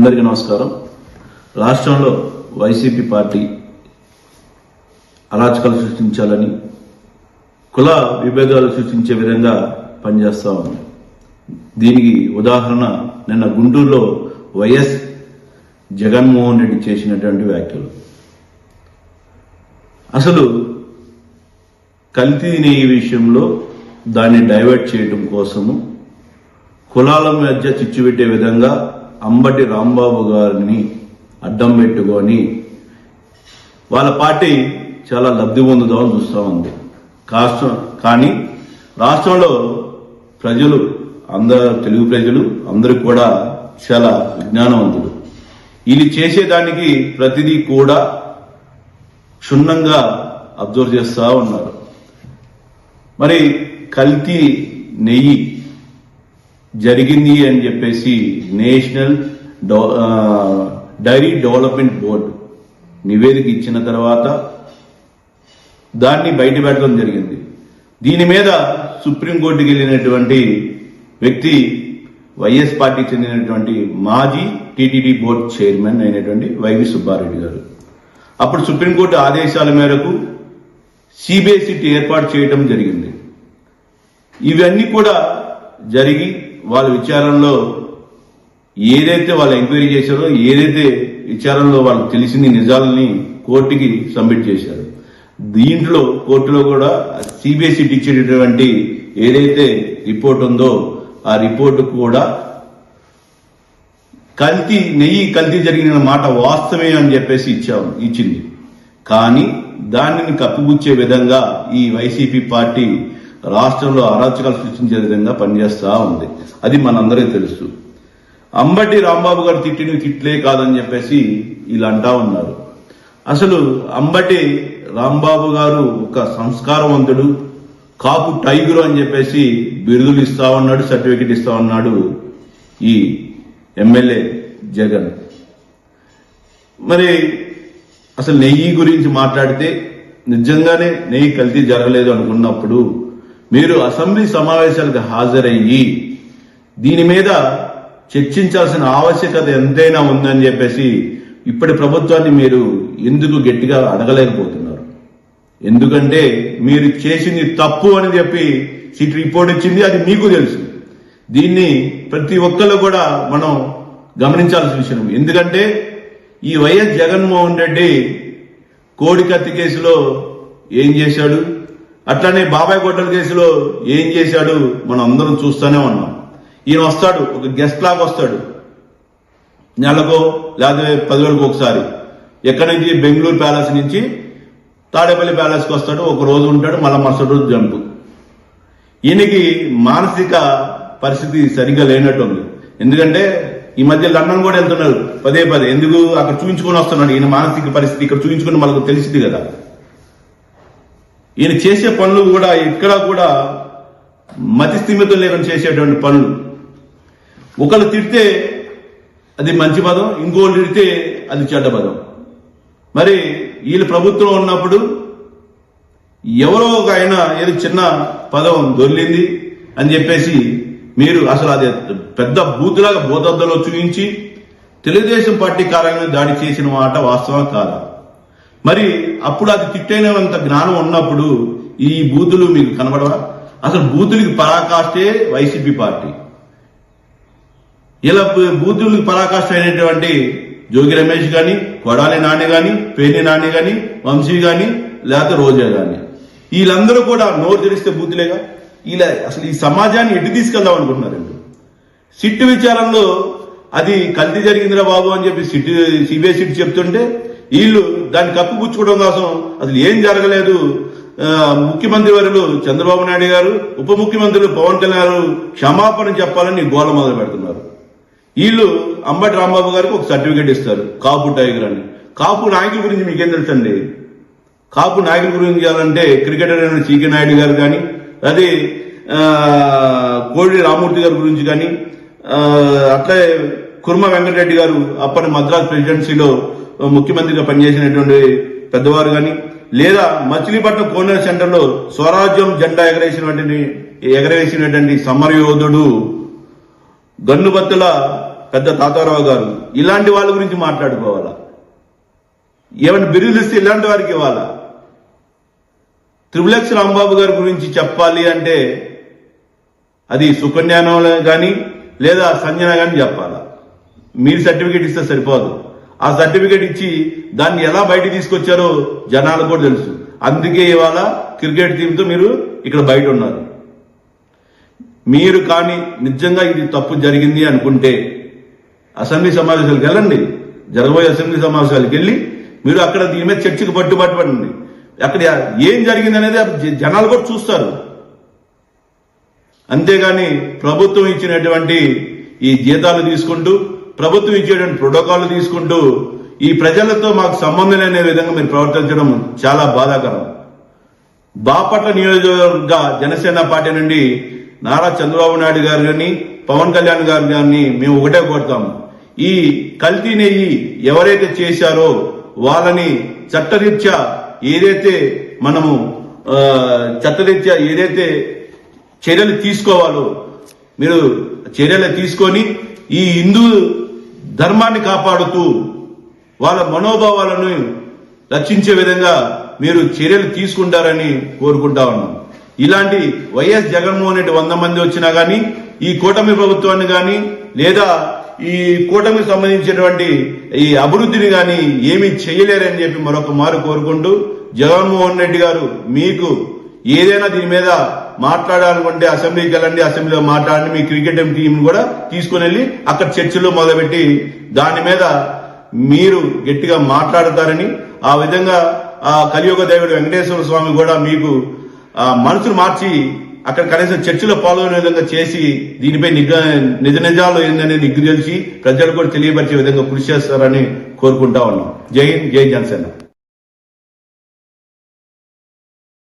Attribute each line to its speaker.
Speaker 1: అందరికీ నమస్కారం. రాష్ట్రంలో వైసీపీ పార్టీ అరాచకాలు సృష్టించాలని కుల విభేదాలు సృష్టించే విధంగా పనిచేస్తా ఉంది. దీనికి ఉదాహరణ నిన్న గుంటూరులో వైఎస్ జగన్మోహన్ రెడ్డి చేసినటువంటి వ్యాఖ్యలు. అసలు కల్తీ నెయ్యి విషయంలో దాన్ని డైవర్ట్ చేయడం కోసము కులాల మధ్య చిచ్చు పెట్టే విధంగా అంబటి రాంబాబు గారిని అడ్డం పెట్టుకొని వాళ్ళ పార్టీ చాలా లబ్ధి పొందుదామని చూస్తూ ఉంది. కాస్త కానీ రాష్ట్రంలో ప్రజలు అందరు తెలుగు ప్రజలు అందరూ కూడా చాలా విజ్ఞానవంతులు. వీళ్ళు చేసేదానికి ప్రతిదీ కూడా క్షుణ్ణంగా అబ్జర్వ్ చేస్తూ ఉన్నారు. మరి కల్తీ నెయ్యి జరిగింది అని చెప్పేసి నేషనల్ డైరీ డెవలప్మెంట్ బోర్డు నివేదిక ఇచ్చిన తర్వాత దాన్ని బయటపెట్టడం జరిగింది. దీని మీద సుప్రీంకోర్టుకి వెళ్ళినటువంటి వ్యక్తి వైఎస్ పార్టీకి చెందినటువంటి మాజీ టీటీడీ బోర్డు చైర్మన్ అయినటువంటి వైవి సుబ్బారెడ్డి గారు. అప్పుడు సుప్రీంకోర్టు ఆదేశాల మేరకు సిబిఎస్ఈ ఏర్పాటు చేయడం జరిగింది. ఇవన్నీ కూడా జరిగి వాళ్ళ విచారణలో ఏదైతే వాళ్ళు ఎంక్వైరీ చేశారో ఏదైతే విచారణలో వాళ్ళకి తెలిసింది నిజాలని కోర్టుకి సబ్మిట్ చేశారు. దీంట్లో కోర్టులో కూడా సిబిఎస్ఈ ఇచ్చేటటువంటి ఏదైతే రిపోర్ట్ ఉందో ఆ రిపోర్ట్ కూడా కల్తీ నెయ్యి కల్తీ జరిగిన మాట వాస్తవమే అని చెప్పేసి ఇచ్చాం ఇచ్చింది. కానీ దానిని కప్పుగుచ్చే విధంగా ఈ వైసీపీ పార్టీ రాష్ట్రంలో అరాచకాలు సృష్టించే విధంగా పనిచేస్తూ ఉంది. అది మనందరికీ తెలుసు. అంబటి రాంబాబు గారు తిట్టిన తిట్లే కాదని చెప్పేసి వీళ్ళు అంటా ఉన్నారు. అసలు అంబటి రాంబాబు గారు ఒక సంస్కారవంతుడు కాపు టైగరు అని చెప్పేసి బిరుదులు ఇస్తా ఉన్నాడు సర్టిఫికెట్ ఇస్తా ఉన్నాడు ఈ ఎమ్మెల్యే జగన్. మరి అసలు నెయ్యి గురించి మాట్లాడితే నిజంగానే నెయ్యి కల్తీ జరగలేదు అనుకున్నప్పుడు మీరు అసెంబ్లీ సమావేశాలకు హాజరయ్యి దీని మీద చర్చించాల్సిన ఆవశ్యకత ఎంతైనా ఉందని చెప్పేసి ఇప్పటి ప్రభుత్వాన్ని మీరు ఎందుకు గట్టిగా అడగలేకపోతున్నారు? ఎందుకంటే మీరు చేసింది తప్పు అని చెప్పి సిటీ రిపోర్ట్ ఇచ్చింది అది మీకు తెలుసు. దీన్ని ప్రతి ఒక్కళ్ళు కూడా మనం గమనించాల్సిన విషయం. ఎందుకంటే ఈ వైఎస్ జగన్మోహన్ రెడ్డి కోడి కత్తి కేసులో ఏం చేశాడు? అట్లానే బాబాయ్ గొడ్డల కేసులో ఏం చేశాడు? మనం అందరం చూస్తూనే ఉన్నాం. ఈయన వస్తాడు ఒక గెస్ట్ లాగా వస్తాడు. నెలకో లేకపోతే పదివేలకు ఒకసారి. ఎక్కడి నుంచి? బెంగళూరు ప్యాలెస్ నుంచి. తాడేపల్లి ప్యాలెస్కి వస్తాడు ఒక రోజు ఉంటాడు మళ్ళీ మరుసటి రోజు జంపు. ఈయనకి మానసిక పరిస్థితి సరిగ్గా లేనట్టుంది ఎందుకంటే ఈ మధ్య లండన్ కూడా వెళ్తున్నారు పదే పదే. ఎందుకు? అక్కడ చూపించుకొని వస్తున్నాడు. ఈయన మానసిక పరిస్థితి ఇక్కడ చూపించుకుని మనకు తెలిసింది కదా. ఈయన చేసే పనులు కూడా ఇక్కడ కూడా మతి స్థిమితం లేకుండా చేసేటువంటి పనులు. ఒకళ్ళు తిడితే అది మంచి పదం ఇంకోళ్ళు తిడితే అది చెడ్డ పదం. మరి వీళ్ళు ప్రభుత్వం ఉన్నప్పుడు ఎవరో ఒక ఆయన ఏదో చిన్న పదం దొర్లింది అని చెప్పేసి మీరు అసలు అది పెద్ద బూతులాగా బోధద్దలో చూపించి తెలుగుదేశం పార్టీ కార్యాలయం దాడి చేసిన మాట వాస్తవం కాదా. మరి అప్పుడు అది తిట్టైనంత జ్ఞానం ఉన్నప్పుడు ఈ బూతులు మీకు కనబడవా? అసలు బూతులకి పరాకాష్టే వైసీపీ పార్టీ. ఇలా బూతులకి పరాకాష్ట అయినటువంటి జోగి రమేష్ గాని కొడాలి నాని గాని పేని నాని గాని వంశీ గాని లేకపోతే రోజా గాని. వీళ్ళందరూ కూడా నోరు తెరిస్తే బూతులేగా? ఇలా అసలు ఈ సమాజాన్ని ఎటు తీసుకెళ్దాం అనుకుంటున్నారు సిట్టు విచారంలో అది కల్తీ జరిగిందిరా బాబు అని చెప్పి సిట్ సిబిఐ సిట్ చెప్తుంటే వీళ్ళు దాన్ని కప్పిపుచ్చుకోవడం కోసం అసలు ఏం జరగలేదు. ముఖ్యమంత్రి వర్యులు చంద్రబాబు నాయుడు గారు ఉప ముఖ్యమంత్రులు పవన్ కళ్యాణ్ గారు క్షమాపణ చెప్పాలని గోల మొదలు పెడుతున్నారు. వీళ్ళు అంబటి రాంబాబు గారికి ఒక సర్టిఫికేట్ ఇస్తారు కాపు టైగర్ అని. కాపు నాయకుల గురించి మీకేం తెలుసండి? కాపు నాయకుల గురించి చేయాలంటే క్రికెటర్ అయిన సీకే నాయుడు గారు కానీ అదే కోడి రామూర్తి గారి గురించి కానీ అట్లే కుర్మ వెంకటరెడ్డి గారు అప్పటి మద్రాస్ ప్రెసిడెన్సీలో ముఖ్యమంత్రిగా పనిచేసినటువంటి పెద్దవారు కానీ లేదా మచిలీపట్నం కోనర్ సెంటర్లో స్వరాజ్యం జెండా ఎగరేసినటువంటి ఎగరేసినటువంటి సమరయోధుడు గన్నుబత్తుల పెద్ద తాతారావు గారు. ఇలాంటి వాళ్ళ గురించి మాట్లాడుకోవాలా? ఏమైనా బిరుదులు ఇస్తే ఇలాంటి వారికి ఇవ్వాలా? త్రిపులక్ష రాంబాబు గారి గురించి చెప్పాలి అంటే అది సుకన్యానం కానీ లేదా సంజన కానీ చెప్పాలా? మీరు సర్టిఫికేట్ ఇస్తే సరిపోదు. ఆ సర్టిఫికేట్ ఇచ్చి దాన్ని ఎలా బయట తీసుకొచ్చారో జనాలు కూడా తెలుసు. అందుకే ఇవాళ క్రికెట్ టీంతో మీరు ఇక్కడ బయట ఉన్నారు. మీరు కానీ నిజంగా ఇది తప్పు జరిగింది అనుకుంటే అసెంబ్లీ సమావేశాలకు వెళ్ళండి. జరగబోయే అసెంబ్లీ సమావేశాలకు వెళ్ళి మీరు అక్కడ దీని మీద చర్చకు పట్టుబట్టండి అక్కడ ఏం జరిగింది అనేది జనాలు కూడా చూస్తారు. అంతేగాని ప్రభుత్వం ఇచ్చినటువంటి ఈ జీతాలు తీసుకుంటూ ప్రభుత్వం ఇచ్చేటువంటి ప్రోటోకాల్ తీసుకుంటూ ఈ ప్రజలతో మాకు సంబంధం లేని విధంగా మీరు ప్రవర్తించడం చాలా బాధాకరం. బాపట్ల నియోజకవర్గ జనసేన పార్టీ నుండి నారా చంద్రబాబు నాయుడు గారు కానీ పవన్ కళ్యాణ్ గారు కానీ మేము ఒకటే కోరుతాం. ఈ కల్తీ నెయ్యి ఎవరైతే చేశారో వాళ్ళని చట్టరీత్యా ఏదైతే మనము చట్టరీత్యా ఏదైతే చర్యలు తీసుకోవాలో మీరు చర్యలు తీసుకొని ఈ హిందూ ధర్మాన్ని కాపాడుతూ వాళ్ళ మనోభావాలను రక్షించే విధంగా మీరు చర్యలు తీసుకుంటారని కోరుకుంటా ఉన్నాం. ఇలాంటి వైఎస్ జగన్మోహన్ రెడ్డి వంద మంది వచ్చినా కానీ ఈ కూటమి ప్రభుత్వాన్ని కానీ లేదా ఈ కూటమికి సంబంధించినటువంటి ఈ అభివృద్ధిని కానీ ఏమీ చేయలేరని చెప్పి మరొక మారు కోరుకుంటూ జగన్మోహన్ రెడ్డి గారు మీకు ఏదైనా దీని మీద మాట్లాడాలనుకుంటే అసెంబ్లీకి వెళ్ళండి అసెంబ్లీలో మాట్లాడండి మీ క్రికెట్ టీం కూడా తీసుకుని వెళ్ళి అక్కడ చర్చలు మొదలుపెట్టి దాని మీద మీరు గట్టిగా మాట్లాడతారని ఆ విధంగా ఆ కలియుగ దేవుడు వెంకటేశ్వర స్వామి కూడా మీకు మనసును మార్చి అక్కడ కనీసం చర్చిలో పాల్గొనే విధంగా చేసి దీనిపై నిఘ నిజ నిజాలు ఏందని నిగ్గు తెలిసి ప్రజలు కూడా తెలియపరిచే విధంగా కృషి చేస్తారని కోరుకుంటా ఉన్నాం. జై హింద్ జై జనసేన.